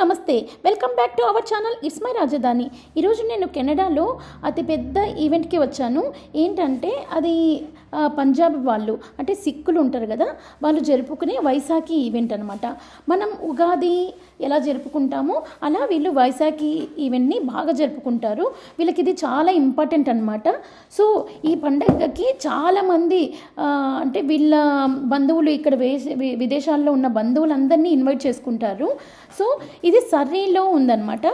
நம்ம నమస్తే. Welcome back to our channel it's my రాజధాని ఈరోజు నేను కెనడాలో అతిపెద్ద ఈవెంట్కి వచ్చాను. ఏంటంటే అది పంజాబ్ వాళ్ళు అంటే సిక్కులు ఉంటారు కదా వాళ్ళు జరుపుకునే వైశాఖి ఈవెంట్ అనమాట మనం ఉగాది ఎలా జరుపుకుంటామో అలా వీళ్ళు వైశాఖి ఈవెంట్ని బాగా జరుపుకుంటారు. వీళ్ళకి ఇది చాలా ఇంపార్టెంట్ అనమాట సో ఈ పండగకి చాలామంది అంటే వీళ్ళ బంధువులు ఇక్కడ వేసే విదేశాల్లో ఉన్న బంధువులందరినీ ఇన్వైట్ చేసుకుంటారు. సో ఇది సర్రీలో ఉందన్నమాట.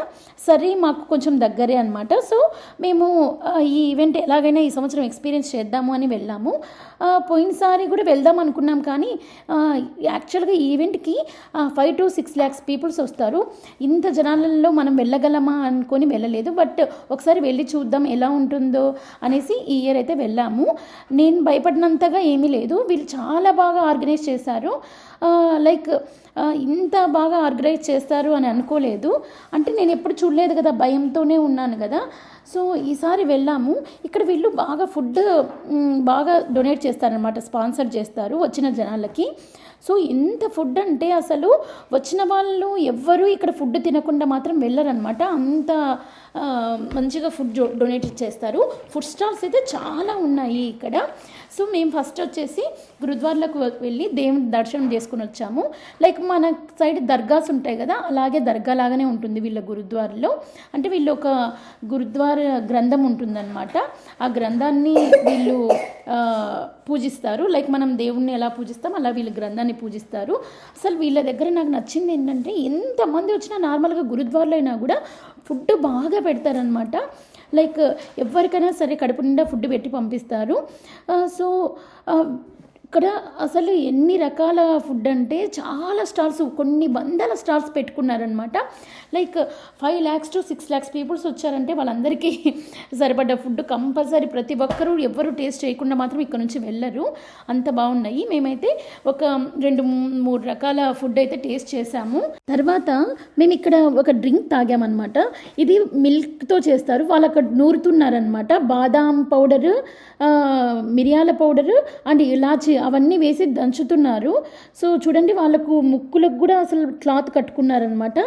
సర్రీ మాకు కొంచెం దగ్గరే అనమాట సో మేము ఈ ఈవెంట్ ఎలాగైనా ఈ సంవత్సరం ఎక్స్పీరియన్స్ చేద్దాము అని వెళ్ళాము. పోయినసారి కూడా వెళ్దాం అనుకున్నాం కానీ యాక్చువల్గా ఈ ఈవెంట్కి five to six lakhs peoples వస్తారు. ఇంత జనాలలో మనం వెళ్ళగలమా అనుకొని వెళ్ళలేదు. బట్ ఒకసారి వెళ్ళి చూద్దాం ఎలా ఉంటుందో అనేసి ఈ ఇయర్ అయితే వెళ్ళాము. నేను భయపడినంతగా ఏమీ లేదు. వీళ్ళు చాలా బాగా ఆర్గనైజ్ చేశారు. లైక్ ఇంత బాగా ఆర్గనైజ్ చేస్తారు అని అనుకోలేదు. అంటే నేను ఎప్పుడు చూడలేదు కదా భయంతోనే ఉన్నాను కదా. సో ఈసారి వెళ్ళాము. ఇక్కడ వీళ్ళు బాగా ఫుడ్ బాగా డొనేట్ చేస్తారనమాట స్పాన్సర్ చేస్తారు వచ్చిన జనాలకి. సో ఎంత ఫుడ్ అంటే అసలు వచ్చిన వాళ్ళు ఎవ్వరూ ఇక్కడ ఫుడ్ తినకుండా మాత్రం వెళ్ళరనమాట అంత మంచిగా ఫుడ్ డొనేట్ చేస్తారు ఫుడ్ స్టాల్స్ అయితే చాలా ఉన్నాయి ఇక్కడ. సో మేము ఫస్ట్ వచ్చేసి గురుద్వార్లకు వెళ్ళి దేవుని దర్శనం చేసుకుని వచ్చాము. లైక్ మన సైడ్ దర్గాస్ ఉంటాయి కదా అలాగే దర్గా లాగానే ఉంటుంది వీళ్ళ గురుద్వారలో. అంటే వీళ్ళు ఒక గురుద్వార గ్రంథం ఉంటుందన్నమాట. ఆ గ్రంథాన్ని వీళ్ళు పూజిస్తారు. లైక్ మనం దేవుణ్ణి ఎలా పూజిస్తాం అలా వీళ్ళ గ్రంథాన్ని పూజిస్తారు. అసలు వీళ్ళ దగ్గర నాకు నచ్చింది ఏంటంటే ఎంతమంది వచ్చినా నార్మల్గా గురుద్వార్లో అయినా కూడా ఫుడ్ బాగా పెడతారనమాట లైక్ ఎవరికైనా సరే కడుపు నిండా ఫుడ్ పెట్టి పంపిస్తారు. సో ఇక్కడ అసలు ఎన్ని రకాల ఫుడ్ అంటే చాలా స్టాల్స్ కొన్ని వందల stalls పెట్టుకున్నారనమాట like five lakhs to six lakhs peoples వచ్చారంటే వాళ్ళందరికీ సరిపడ్డ ఫుడ్ కంపల్సరీ ప్రతి ఒక్కరూ ఎవరు టేస్ట్ చేయకుండా మాత్రం ఇక్కడ నుంచి వెళ్ళరు. అంత బాగున్నాయి. మేమైతే ఒక రెండు మూడు రకాల ఫుడ్ అయితే టేస్ట్ చేసాము తర్వాత మేము ఇక్కడ ఒక డ్రింక్ తాగామన్నమాట. ఇది మిల్క్తో చేస్తారు. వాళ్ళు అక్కడ నూరుతున్నారనమాట బాదాం పౌడరు మిరియాల పౌడరు అండ్ ఇలాచి అవన్నీ వేసి దంచుతున్నారు. సో చూడండి వాళ్ళకు ముక్కులకు కూడా అసలు క్లాత్ కట్టుకున్నారనమాట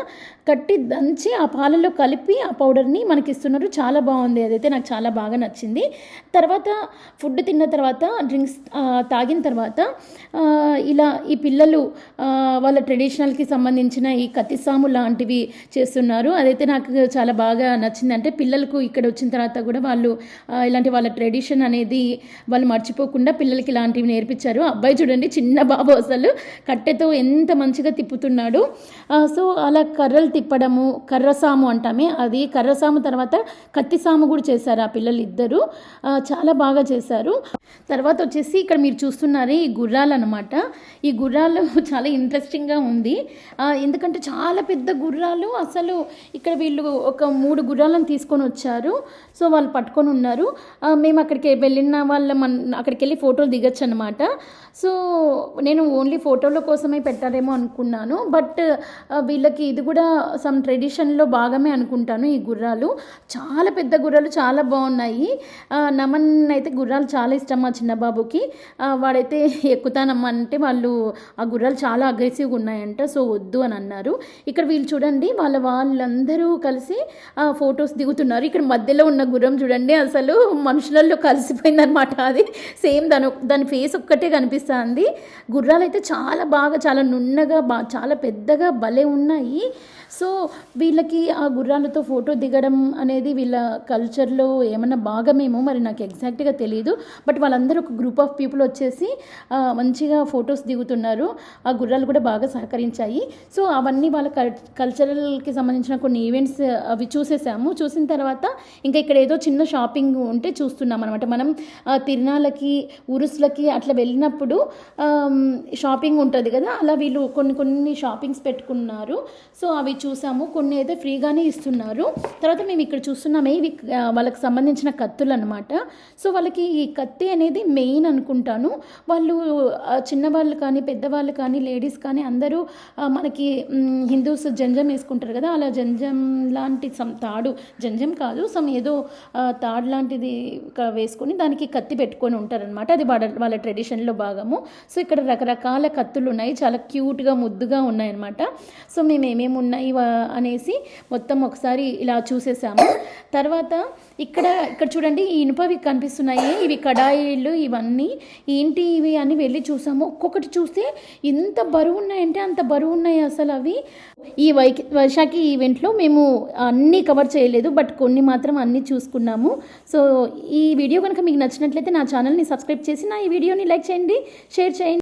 కట్టి దంచి ఆ పాలలో కలిపి ఆ పౌడర్ని మనకి ఇస్తున్నారు చాలా బాగుంది. అదైతే నాకు చాలా బాగా నచ్చింది. తర్వాత ఫుడ్ తిన్న తర్వాత డ్రింక్స్ తాగిన తర్వాత ఇలా ఈ పిల్లలు వాళ్ళ ట్రెడిషనల్కి సంబంధించిన ఈ కతిసాము లాంటివి చేస్తున్నారు. అదైతే నాకు చాలా బాగా నచ్చింది. అంటే పిల్లలకు ఇక్కడ వచ్చిన తర్వాత కూడా వాళ్ళు ఇలాంటి వాళ్ళ ట్రెడిషన్ అనేది వాళ్ళు మర్చిపోకుండా పిల్లలకి ఇలాంటివి నేర్పించారు అబ్బాయి చూడండి చిన్న బాబు అసలు. కట్టెతో ఎంత మంచిగా తిప్పుతున్నాడు. సో అలా కర్రలు తిప్పడము కర్రసాము అంటామే. అది కర్రసాము తర్వాత కత్తిసాము కూడా చేశారు ఆ పిల్లలు ఇద్దరు చాలా బాగా చేశారు. తర్వాత వచ్చేసి ఇక్కడ మీరు చూస్తున్నారు ఈ గుర్రాలు అనమాట ఈ గుర్రాలు చాలా ఇంట్రెస్టింగ్గా ఉంది. ఎందుకంటే చాలా పెద్ద గుర్రాలు అసలు ఇక్కడ వీళ్ళు ఒక మూడు గుర్రాలను తీసుకొని వచ్చారు. సో వాళ్ళు పట్టుకొని ఉన్నారు. మేము అక్కడికి వెళ్ళిన వాళ్ళ మన అక్కడికి వెళ్ళి ఫోటోలు దిగచ్చు అనమాట సో నేను ఓన్లీ ఫోటోల కోసమే పెట్టారేమో అనుకున్నాను బట్ వీళ్ళకి ఇది కూడా సమ్ ట్రెడిషన్లో భాగమే అనుకుంటాను ఈ గుర్రాలు. చాలా పెద్ద గుర్రాలు చాలా బాగున్నాయి. నమన్ అయితే గుర్రాలు చాలా ఇష్టం మా చిన్నబాబుకి. వాడైతే ఎక్కుతానమ్మా అంటే వాళ్ళు ఆ గుర్రాలు చాలా అగ్రెసివ్గా ఉన్నాయంట సో వద్దు అని అన్నారు. ఇక్కడ వీళ్ళు చూడండి వాళ్ళ వాళ్ళందరూ కలిసి ఫొటోస్ దిగుతున్నారు. ఇక్కడ మధ్యలో ఉన్న గుర్రం చూడండి అసలు మనుషులలో కలిసిపోయిందనమాట అది. సేమ్ దాని దాని ఫేస్ ఒక్క ఒక్కటే కనిపిస్తుంది. గుర్రాలు అయితే చాలా బాగా చాలా నున్నగా బా చాలా పెద్దగా భలే ఉన్నాయి. సో వీళ్ళకి ఆ గుర్రాలతో ఫోటో దిగడం అనేది వీళ్ళ కల్చర్లో ఏమన్నా భాగమేమో మరి నాకు ఎగ్జాక్ట్గా తెలియదు బట్ వాళ్ళందరూ ఒక గ్రూప్ ఆఫ్ పీపుల్ వచ్చేసి మంచిగా ఫొటోస్ దిగుతున్నారు. ఆ గుర్రాలు కూడా బాగా సహకరించాయి. సో అవన్నీ వాళ్ళ కల్ కల్చరల్కి సంబంధించిన కొన్ని ఈవెంట్స్ అవి చూసేసాము. చూసిన తర్వాత ఇంకా ఇక్కడ ఏదో చిన్న షాపింగ్ ఉంటే చూస్తున్నాం అనమాట మనం తిరణాలకి తిరునాళ్ళకి ఉరుసులకి అట్లా వెళ్ళి వెళ్ళినప్పుడు షాపింగ్ ఉంటుంది కదా అలా వీళ్ళు కొన్ని కొన్ని షాపింగ్స్ పెట్టుకున్నారు. సో అవి చూసాము. కొన్ని అయితే ఫ్రీగానే ఇస్తున్నారు. తర్వాత మేము ఇక్కడ చూస్తున్నామే ఇవి వాళ్ళకి సంబంధించిన కత్తులు అనమాట సో వాళ్ళకి ఈ కత్తి అనేది మెయిన్ అనుకుంటాను. వాళ్ళు చిన్నవాళ్ళు కానీ పెద్దవాళ్ళు కానీ లేడీస్ కానీ అందరూ మనకి హిందూస్ జంజం వేసుకుంటారు కదా అలా జంజం లాంటి సమ్ తాడు జంజం కాదు సమ్ ఏదో తాడు లాంటిది వేసుకొని దానికి కత్తి పెట్టుకొని ఉంటారనమాట అది వాళ్ళ వాళ్ళ ట్రెడిషన్ ఎగ్జిబిషన్లో భాగము. సో ఇక్కడ రకరకాల కత్తులు ఉన్నాయి చాలా క్యూట్గా ముద్దుగా ఉన్నాయన్నమాట. సో మేము ఏమేమి ఉన్నాయి అనేసి మొత్తం ఒకసారి ఇలా చూసేసాము. తర్వాత ఇక్కడ ఇక్కడ చూడండి ఈ ఇనుపవి కనిపిస్తున్నాయి. ఇవి కడాయిలు ఇవన్నీ. ఏంటి ఇవి అని వెళ్ళి చూసాము. ఒక్కొక్కటి చూస్తే ఎంత బరువు ఉన్నాయంటే అంత బరువు ఉన్నాయి అసలు అవి. ఈ వై వైశాఖి ఈవెంట్లో మేము అన్నీ కవర్ చేయలేదు. బట్ కొన్ని మాత్రం అన్నీ చూసుకున్నాము. సో ఈ వీడియో కనుక మీకు నచ్చినట్లయితే నా ఛానల్ని సబ్స్క్రైబ్ చేసి నా ఈ వీడియోని లైక్ చేయండి షేర్ చేయండి.